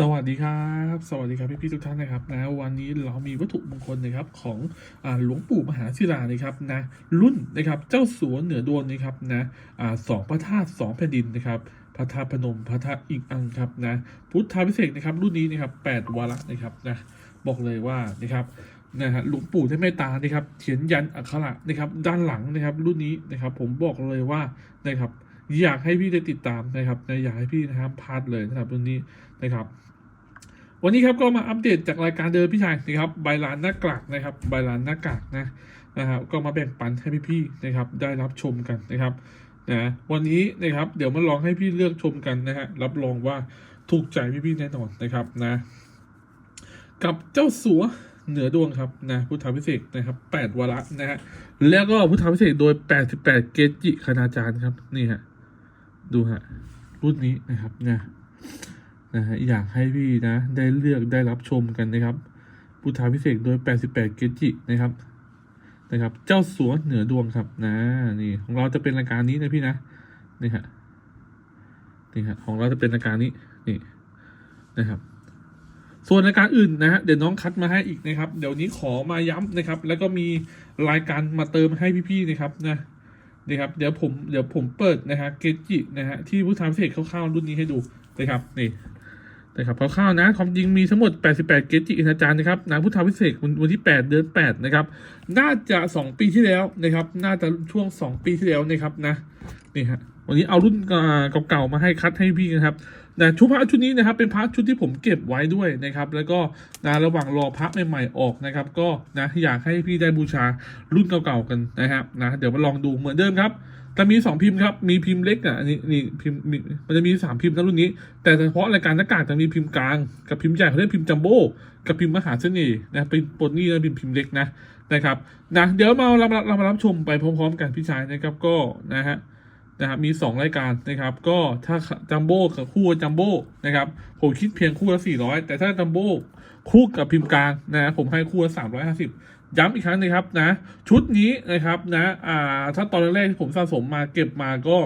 สวัสดีครับ สวัสดีครับพี่พี่ๆทุกท่านนะครับนะวันนี้เรามีวัตถุมงคลนะครับของอหลวงปู่มหาศิลานะครับนะรุ่นนะครับเจ้าสัวเหนือดวงนะครับนะอสองพระธาตุสองแผ่นดินนะครับพระธาตุพนมพระธาตุอิงอังครับนะพุทธาพิเศษนะครับรุ่นนี้นะครับแปดวาระนะครับนะบอกเลยว่านะครับนะฮะหลวงปู่ท่านเมตตานะครับเขียนยันอักขระนะครับด้านหลังนะครับรุ่นนี้นะครับผมบอกเลยว่านะครับอยากให้พี่ได้ติดตามนะครับนะอยากให้พี่นะครับพลาดเลยนะครับรุ่นนี้นะครับ วันนี้ครับก็มาอัปเดตจากรายการเดิมพี่ชายนะครับใบลานหน้ากากนะครับใบลานหน้ากากนะนะครับก็มาแบ่งปันให้พี่ๆนะครับได้รับชมกันนะครับนะวันนี้นะครับเดี๋ยวมาลองให้พี่เลือกชมกันนะฮะรับรองว่าถูกใจพี่ๆแน่นอนนะครับนะ กับเจ้าสัวเหนือดวงครับนะพุทธาพิเศษนะครับแปดวาระนะฮะแล้วก็พุทธาพิเศษโดยแปดสิบแปดเกจิคณาจารย์ครับนี่ฮะดูฮะรุ่นนี้นะครับนะ นะฮะอยากให้พี่นะได้เลือกได้รับชมกันนะครับพุทธาพิเศษโดย 88 เกจินะครับนะครับ เจ้าสัวเหนือดวงครับนะนี่ของเราจะเป็นรายการนี้นะพี่นะนี่ฮะนี่ฮะของเราจะเป็นรายการนี้นี่นะครับ ส่วนรายการอื่นนะฮะเดี๋ยวน้องคัดมาให้อีกนะครับ เดี๋ยวนี้ขอมาย้ำนะครับ แล้วก็มีรายการมาเติมให้พี่ๆนะครับนะนี่ครับเดี๋ยวผมเดี๋ยวผมเปิดนะฮะเกจินะฮะที่พุทธาพิเศษคร่าวๆรุ่นนี้ให้ดูนะครับนี่ นะครับคร่าวๆนะความจริงมีทั้งหมด 88 เกจิอาจารย์นะครับนางพุทธาวิเศษวันที่ 8 เดือน 8 นะครับ น่าจะ 2 ปีที่แล้วนะครับ น่าจะช่วง 2 ปีที่แล้วนะครับนะนี่ฮะ วันนี้เอารุ่นเก่าๆมาให้คัดให้พี่นะครับนะชุดพระชุดนี้นะครับเป็นพระชุดที่ผมเก็บไว้ด้วยนะครับ แล้วก็นะระหว่างรอพระใหม่ๆออกนะครับ ก็นะอยากให้พี่ได้บูชารุ่นเก่าๆกันนะครับนะเดี๋ยวมาลองดูเหมือนเดิมครับแต่มีสองพิมพ์ครับ มีพิมพ์เล็กอะอันนี้นี่พิมพ์มันจะมีสามพิมพ์นะรุ่นนี้ แต่เฉพาะรายการหน้ากากจะมีพิมพ์กลางกับพิมพ์ใหญ่เขาเรียกพิมพ์จัมโบ้กับพิมพ์มหาเสน่ห์นะเป็นปนนี่นะพิมพ์พิมพ์เล็กนะนะครับนะเดี๋ยวมาเรามาเรามารับชมไปพร้อม ๆ กันพี่ชายนะครับก็นะฮะ นะครับมีสองรายการนะครับ ก็ถ้าจัมโบ้กับคู่จัมโบ้นะครับผมคิดเพียงคู่ละสี่ร้อยแต่ถ้าจัมโบ้คู่กับพิมพ์กลางนะผมให้คู่ละสามร้อยห้าสิบย้ำอีกครั้งนะครับนะชุดนี้นะครับนะอ่าถ้าตอนแรกที่ผมสะสมมาเก็บมาก็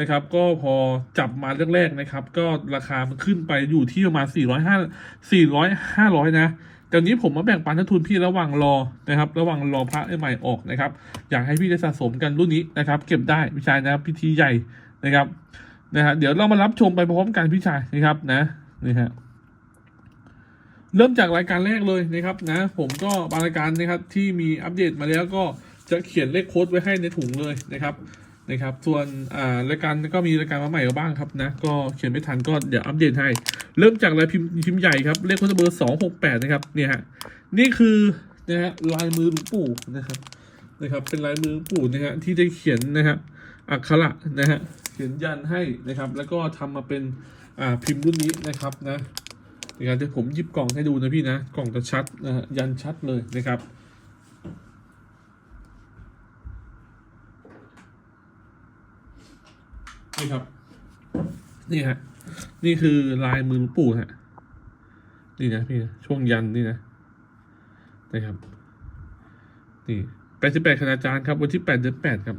นะครับก็พอจับมาแรกๆนะครับ ก็ราคามันขึ้นไปอยู่ที่ประมาณ405 400 500 นะ แต่นี้ผมมาแบ่งปันทุนพี่ระหว่างรอนะครับ ระหว่างรอพระใหม่ออกนะครับ อยากให้พี่ได้สะสมกันรุ่นนี้นะครับ เก็บได้พี่ชายนะครับพิธีใหญ่นะครับนะฮะเดี๋ยวเรามารับชมไปพร้อมกันพี่ชายนะครับนะนี่ฮะเริ่มจากรายการแรกเลยนะครับนะ ผมก็บางรายการนะครับที่มีอัปเดตมาแล้วก็จะเขียนเลขโค้ดไว้ให้ในถุงเลยนะครับ นะครับ ส่วนอ่ารายการก็มีรายการมาใหม่บ้างครับนะ ก็เขียนไม่ทันก็เดี๋ยวอัปเดตให้ เริ่มจากรายพิมพ์พิมพ์ใหญ่ครับ เลขโค้ดเบอร์สองหกแปดนะครับ เนี่ยฮะ นี่คือนะฮะลายมือหลวงปู่นะครับ นะครับ เป็นลายมือหลวงปู่นะฮะที่ได้เขียนนะฮะ อักขระนะฮะ เขียนยันให้นะครับ แล้วก็ทำมาเป็นอ่าพิมพ์รุ่นนี้นะครับนะนะครับเดี๋ยวผมหยิบกล่องให้ดูนะพี่นะ กล่องจะชัดนะฮะ ยันชัดเลยนะครับ นี่ครับ นี่ฮะ นี่คือลายมือหลวงปู่ฮะ นี่นะพี่นะช่วงยันนี่นะนะครับ นี่แปดสิบแปดคณาจารย์ครับ วันที่แปดเดือนแปดครับ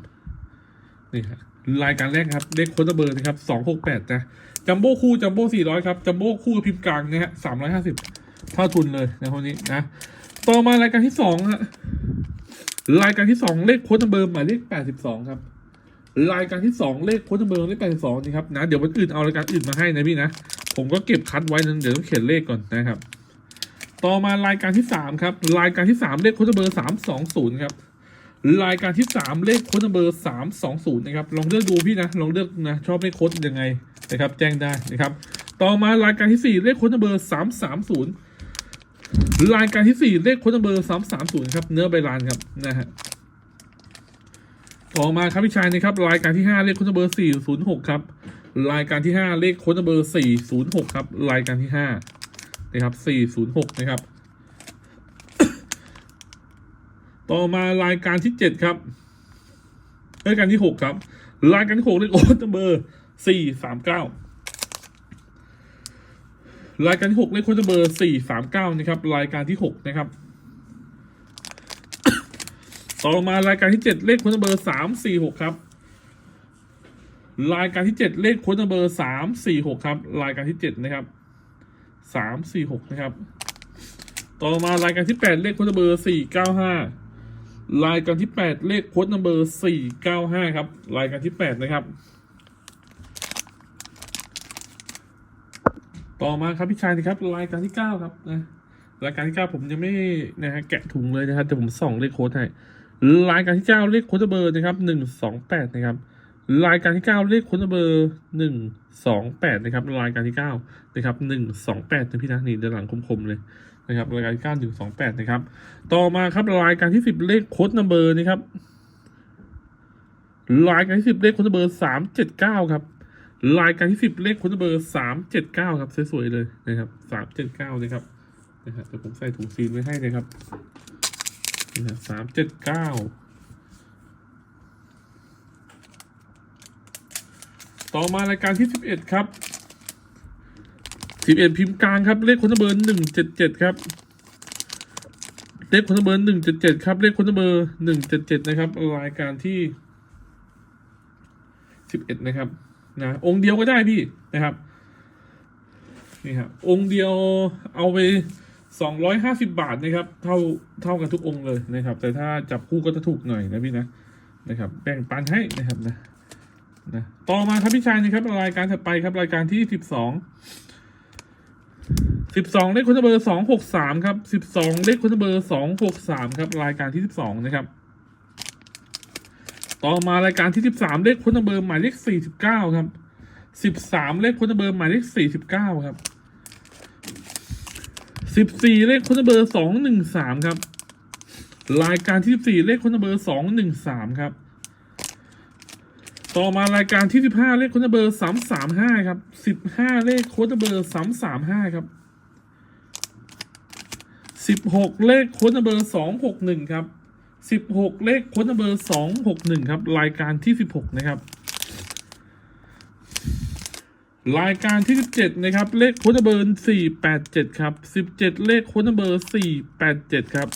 นี่ครับรายการแรกครับเลขโค้ดเบอร์นะครับสองหกแปดนะจัมโบ้คู่จัมโบ้สี่ร้อยครับจัมโบ้คู่กับพิมพ์กลางนะฮะสามร้อยห้าสิบเท่าทุนเลยนะคนนี้นะ ต่อมารายการที่สองฮะรายการที่สองเลขโค้ดเบอร์หมายเลขแปดสิบสองครับ รายการที่สองเลขโค้ดเบอร์เลขแปดสองนี่ครับนะเดี๋ยววันอื่นเอารายการอื่นมาให้นะพี่นะ ผมก็เก็บคัดไว้นะเดี๋ยวต้องเขียนเลขก่อนนะครับ ต่อมารายการที่สามครับ รายการที่สามเลขโค้ดเบอร์สามสองศูนย์ครับรายการที่สามเลขโค้ดเบอร์สามสองศูนย์นะครับลองเลือกดูพี่นะลองเลือกนะชอบเลขโค้ดยังไงนะครับ แจ้งได้นะครับ ต่อมารายการที่สี่เลขโค้ดเบอร์สามสามศูนย์รายการที่สี่เลขโค้ดเบอร์สามสามศูนย์ครับเนื้อใบลานครับนะฮะ ต่อมาครับพี่ชายนะครับรายการที่ห้าเลขค้ดเบอร์สี่ศูนย์หกครับรายการที่ห้าเลขค้ดเบอร์สี่ศูนย์หกครับรายการที่ห้านะครับสี่ศูนย์หกนะครับ ต่อมารายการที่เจ็ดครับรายการที่หกครับรายการที่หกเลขโอ๊ตเบอร์สี่สามเก้ารายการที่หกเลขค้ดเบอร์สี่สามเก้านะครับ รายการที่หกนะครับ ต่อมารายการที่เจ็ดเลขค้ดเบอร์สามสี่หกครับ รายการที่เจ็ดเลขค้ดเบอร์สามสี่หกครับ รายการที่เจ็ดนะครับสามสี่หกนะครับ ต่อมารายการที่แปดเลขค้ดเบอร์สี่เก้าห้ารายการที่แปดเลขค้ดเบอร์สี่เก้าห้าครับ รายการที่แปดนะครับ ต่อมาครับพี่ชายนะครับ รายการที่เก้าครับนะรายการที่เก้าผมยังไม่นะฮะแกะถุงเลยนะครับแต่ผมส่องเลขโค้ดให้ รายการที่เก้าเลขค้ดเบอร์นะครับหนึ่งสองแปดนะครับรายการที่เก้าเลขค้ดเบอร์หนึ่งสองแปดนะครับรายการที่เก้านะครับหนึ่งสองแปดนะพี่นะนี่ด้านหลังคมๆเลยนะครับรายการที่เก้าหนึ่งสองแปดนะครับต่อมาครับรายการที่สิบเลขโค้ดนัมเบอร์นะครับรายการที่สิบเลขค้ดนัมเบอร์สามเจ็ดเก้าครับรายการที่สิบเลขค้ดนัมเบอร์สามเจ็ดเก้าครับสวยๆเลยนะครับสามเจ็ดเก้านะครับนะฮะเดี๋ยวผมใส่ถุงซีนไว้ให้นะครับ สามเจ็ดเก้าต่อมารายการที่สิบเอ็ดครับสิบเอ็ดพิมพ์กลางครับ เลขค้ดนัมเบอร์หนึ่งเจ็ดเจ็ดครับ เลขคนเบอร์หนึ่งเจ็ดเจ็ดครับ เลขคนเบอร์หนึ่งเจ็ดเจ็ดนะครับ รายการที่สิบเอ็ดนะครับนะองค์เดียวก็ได้พี่นะครับนี่ครับองค์เดียวเอาไป สองร้อยห้าสิบาทนะครับ เท่าเท่ากันทุกองค์เลยนะครับ แต่ถ้าจับคู่ก็จะถูกหน่อยนะพี่นะนะครับ แบ่งปันให้นะครับนะนะต่อมาครับพี่ชายนะครับรายการถัดไปครับรายการที่สิบสองสิบสองเลขคุณเบอร์สองหกสามครับสิบสองเลขคุณเบอร์สองหกสามครับ รายการที่สิบสองนะครับ ต่อมารายการที่สิบสามเลขคุณเบอร์หมายเลขสี่สิบเก้าครับสิบสามเลขคุณเบอร์หมายเลขสี่สิบเก้าครับ สิบสี่เลขคุณเบอร์สองหนึ่งสามครับ รายการที่สิบสี่เลขคุณเบอร์สองหนึ่งสามครับ ต่อมารายการที่สิบห้าเลขโค้ดเบอร์สามสามห้าครับสิบห้าเลขโค้ดเบอร์สามสามห้าครับสิบหกเลขโค้ดเบอร์สองหกหนึ่งครับสิบหกเลขโค้ดเบอร์สองหกหนึ่งครับ รายการที่สิบหกนะครับ รายการที่สิบเจ็ดนะครับเลขโค้ดเบอร์สี่แปดเจ็ดครับสิบเจ็ดเลขโค้ดเบอร์สี่แปดเจ็ดครับ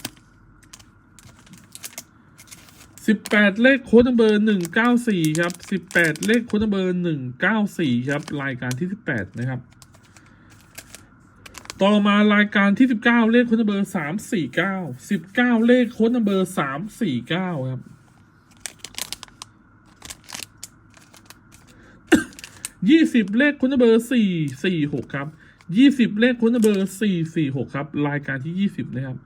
สิบแปดเลขโค้ดนัมเบอร์หนึ่งเก้าสี่ครับสิบแปดเลขโค้ดนัมเบอร์หนึ่งเก้าสี่ครับ รายการที่สิบแปดนะครับ ต่อมารายการที่สิบเก้าเลขโค้ดนัมเบอร์สามสี่เก้าสิบเก้าเลขโค้ดนัมเบอร์สามสี่เก้าครับ ยี่สิบเลขค้ดนัมเบอร์สี่สี่หกครับยี่สิบเลขค้ดนัมเบอร์สี่สี่หกครับ รายการที่ยี่สิบนะครับ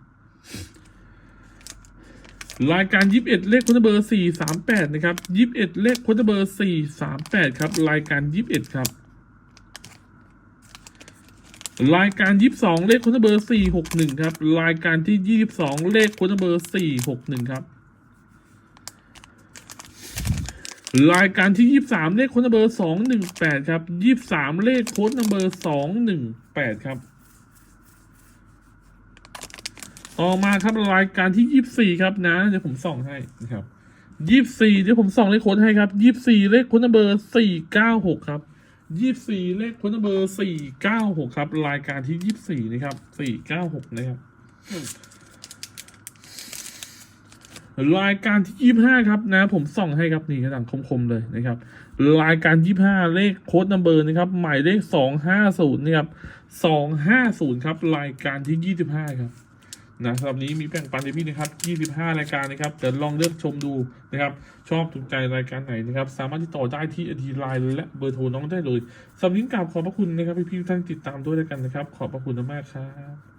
รายการยีิบเอ็ดเลขค้ดเบอร์สี่สามแปดนะครับยีิบเอ็ดเลขค้ดเบอร์สี่สามแปดครับ รายการยีิบเอ็ดครับ รายการยีิบสองเลขค้ดเบอร์สี่หกหนึ่งครับ รายการที่ยี่สิบสองเลขค้ดเบอร์สี่หกหนึ่งครับ รายการที่ยี่สามเลขโค้ดเบอร์สองหนึ่งแปดครับยี่สามเลขโค้ดเบอร์สองหนึ่งแปดครับ ต่อมาครับรายการที่ยี่สี่ครับนะ เดี๋ยวผมส่องให้นะครับยี่สี่เดี๋ยวผมส่องเลขโค้ดให้ครับยี่สี่เลขโค้ดเบอร์สี่เก้าหกครับยี่สี่เลขโค้ดเบอร์สี่เก้าหกครับ รายการที่ยี่สี่นะครับสี่เก้าหกนะครับ รายการที่ยี่ห้าครับนะ ผมส่องให้ครับนี่กระดังคมๆเลยนะครับ รายการยี่ห้าเลขโค้ดนัมเบอร์นะครับ หมายเลขสองห้าศูนย์นะครับสองห้าศูนย์ครับ รายการที่ยี่สิบห้าครับนะสำหรับนี้มีแบ่งปันเดมี่นะครับ 25 รายการนะครับเดี๋ยวลองเลือกชมดูนะครับ ชอบถูกใจรายการไหนนะครับ สามารถติดต่อได้ที่อดีไลน์และเบอร์โทรน้องได้เลยสำหรับนี้กราบขอบพระคุณนะครับพี่ๆท่านติดตามด้วยแล้วกันนะครับ ขอบพระคุณมากครับ